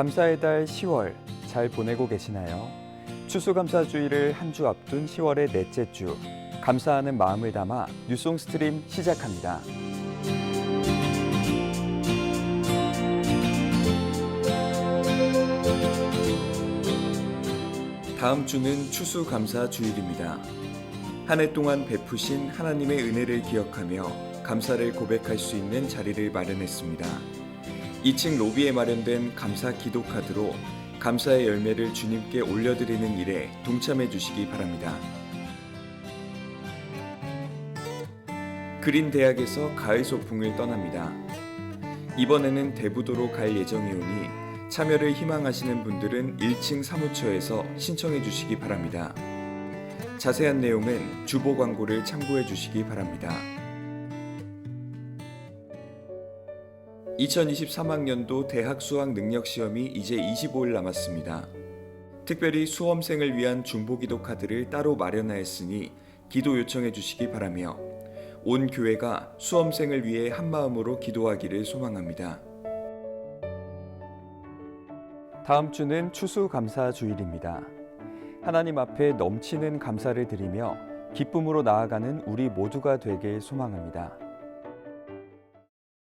감사의 달 10월 잘 보내고 계시나요? 추수감사주의를 한 주 앞둔 10월의 넷째 주 감사하는 마음을 담아 뉴송 스트림 시작합니다. 다음 주는 추수감사 주일입니다. 한 해 동안 베푸신 하나님의 은혜를 기억하며 감사를 고백할 수 있는 자리를 마련했습니다. 2층 로비에 마련된 감사 기도 카드로 감사의 열매를 주님께 올려드리는 일에 동참해 주시기 바랍니다. 그린 대학에서 가을 소풍을 떠납니다. 이번에는 대부도로 갈 예정이오니 참여를 희망하시는 분들은 1층 사무처에서 신청해 주시기 바랍니다. 자세한 내용은 주보 광고를 참고해 주시기 바랍니다. 2023학년도 대학 수학 능력 시험이 이제 25일 남았습니다. 특별히 수험생을 위한 중보기도 카드를 따로 마련하였으니 기도 요청해 주시기 바라며 온 교회가 수험생을 위해 한 마음으로 기도하기를 소망합니다. 다음 주는 추수감사 주일입니다. 하나님 앞에 넘치는 감사를 드리며 기쁨으로 나아가는 우리 모두가 되길 소망합니다.